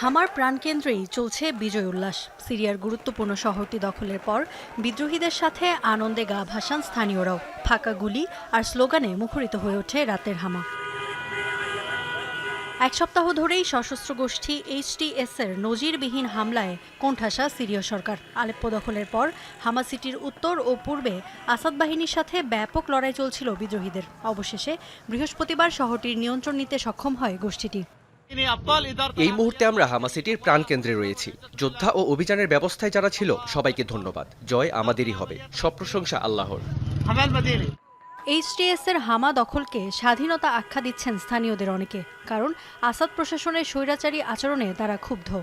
হামার প্রাণকেন্দ্রেই চলছে বিজয় উল্লাস। সিরিয়ার গুরুত্বপূর্ণ শহরটি দখলের পর বিদ্রোহীদের সাথে আনন্দে গা ভাসান স্থানীয়রাও। ফাঁকা গুলি আর স্লোগানে মুখরিত হয়ে ওঠে রাতের হামা। এক সপ্তাহ ধরেই সশস্ত্র গোষ্ঠী এইচটিএস এর নজিরবিহীন হামলায় কোণঠাসা সিরীয় সরকার। আলেপ্পো দখলের পর হামা সিটির উত্তর ও পূর্বে আসাদ বাহিনীর সাথে ব্যাপক লড়াই চলছিল বিদ্রোহীদের। অবশেষে বৃহস্পতিবার শহরটির নিয়ন্ত্রণ নিতে সক্ষম হয় গোষ্ঠীটি। এই মুহূর্তে আমরা হামা হামাসিটির প্রাণকেন্দ্রে রয়েছি। যোদ্ধা ও অভিযানের ব্যবস্থায় যারা ছিল সবাইকে ধন্যবাদ। জয় আমাদেরই হবে। সব প্রশংসা আল্লাহর। এইচটিএস এর হামা দখলকে স্বাধীনতা আখ্যা দিচ্ছেন স্থানীয়দের অনেকে কারণ আসাদ প্রশাসনের স্বৈরাচারী আচরণে তারা ক্ষুব্ধ।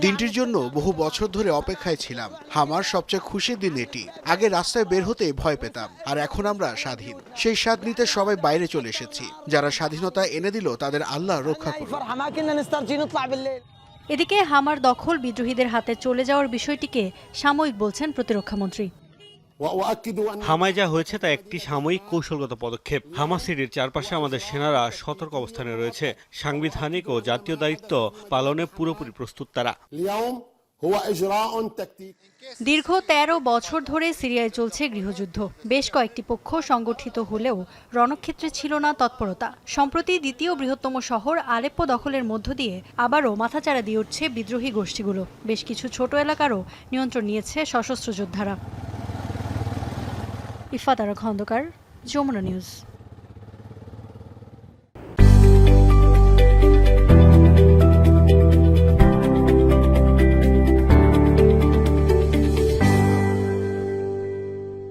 দিনটির জন্য বহু বছর ধরে অপেক্ষায় ছিলাম। আমার সবচেয়ে খুশির দিন এটি। আগে রাস্তায় বের হতে ভয় পেতাম, আর এখন আমরা স্বাধীন। সেই স্বাদ নিতে সবাই বাইরে চলে এসেছি। যারা স্বাধীনতা এনে দিল, তাদের আল্লাহ রক্ষা এদিকে হামার দখল বিদ্রোহীদের হাতে চলে যাওয়ার বিষয়টিকে সাময়িক বলছেন প্রতিরক্ষামন্ত্রী। হামায় যা হয়েছে তা একটি সাময়িক কৌশলগত পদক্ষেপ। হামা সিটির চারপাশে আমাদের সেনারা সতর্ক অবস্থানে রয়েছে। সাংবিধানিক ও জাতীয় দায়িত্ব পালনে পুরোপুরি প্রস্তুত তারা। দীর্ঘ ১৩ বছর ধরে সিরিয়ায় চলছে গৃহযুদ্ধ। বেশ কয়েকটি পক্ষ সংগঠিত হলেও রণক্ষেত্রে ছিল না তৎপরতা। সম্প্রতি দ্বিতীয় বৃহত্তম শহর আলেপ্পো দখলের মধ্য দিয়ে আবারও মাথাচাড়া দিয়ে উঠছে বিদ্রোহী গোষ্ঠীগুলো। বেশ কিছু ছোট এলাকারও নিয়ন্ত্রণ নিয়েছে সশস্ত্র যোদ্ধারা। ইফাত আরা খন্দকার যমুনা নিউজ।